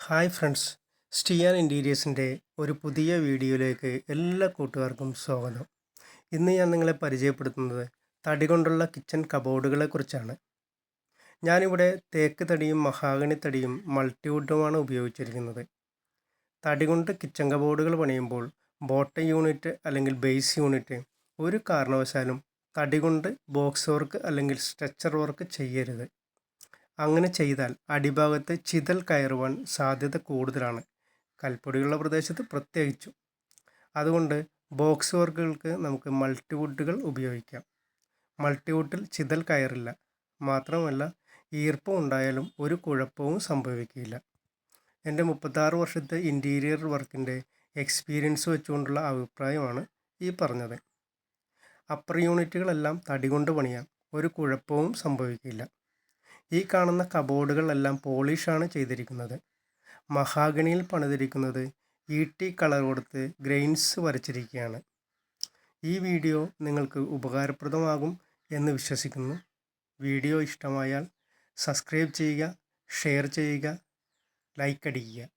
Hi friends. സ്റ്റിയാൻ ഇന്റീരിയേഴ്സിന്റെ ഒരു പുതിയ വീഡിയോയിലേക്ക് എല്ലാ കൂട്ടുകാർക്കും സ്വാഗതം. ഇന്ന് ഞാൻ നിങ്ങളെ പരിചയപ്പെടുത്തുന്നത് തടി കൊണ്ടുള്ള കിച്ചൺ കബോർഡുകളെ കുറിച്ചാണ്. ഞാനിവിടെ തേക്ക് തടിയും മഹാഗണി തടിയും മൾട്ടിവുഡുമാണ് ഉപയോഗിച്ചിരിക്കുന്നത്. തടി കൊണ്ട് കിച്ചൺ കബോർഡുകൾ പണിയുമ്പോൾ ബോട്ടം യൂണിറ്റ് അല്ലെങ്കിൽ ബേസ് യൂണിറ്റ് ഒരു കാരണവശാലും തടി കൊണ്ട് ബോക്സ് വർക്ക് അല്ലെങ്കിൽ സ്ട്രെച്ചർ വർക്ക് ചെയ്യരുത്. അങ്ങനെ ചെയ്താൽ അടിഭാഗത്ത് ചിതൽ കയറുവാൻ സാധ്യത കൂടുതലാണ്. കൽപ്പൊടിയുള്ള പ്രദേശത്ത് പ്രത്യേകിച്ചും. അതുകൊണ്ട് ബോക്സ് വർക്കുകൾക്ക് നമുക്ക് മൾട്ടിവുഡുകൾ ഉപയോഗിക്കാം. മൾട്ടിവുഡിൽ ചിതൽ കയറില്ല. മാത്രമല്ല ഈർപ്പം ഉണ്ടായാലും ഒരു കുഴപ്പവും സംഭവിക്കില്ല. എന്റെ മുപ്പത്താറ് വർഷത്തെ ഇന്റീരിയർ വർക്കിന്റെ എക്സ്പീരിയൻസ് വെച്ചുകൊണ്ടുള്ള അഭിപ്രായമാണ് ഈ പറഞ്ഞത്. അപ്പർ യൂണിറ്റുകളെല്ലാം തടി കൊണ്ട് പണിയാം ഒരു കുഴപ്പവും സംഭവിക്കില്ല. ഈ കാണുന്ന കബോർഡുകൾ കബോർഡുകളെല്ലാം പോളിഷാണ് ചെയ്തിരിക്കുന്നത്. മഹാഗണിയിൽ പണിതിരിക്കുന്നത് ഇ ടി കളർ കൊടുത്ത് ഗ്രെയിൻസ് വരച്ചിരിക്കുകയാണ്. ഈ വീഡിയോ നിങ്ങൾക്ക് ഉപകാരപ്രദമാകും എന്ന് വിശ്വസിക്കുന്നു. വീഡിയോ ഇഷ്ടമായാൽ സബ്സ്ക്രൈബ് ചെയ്യുക ഷെയർ ചെയ്യുക ലൈക്ക് അടിക്കുക.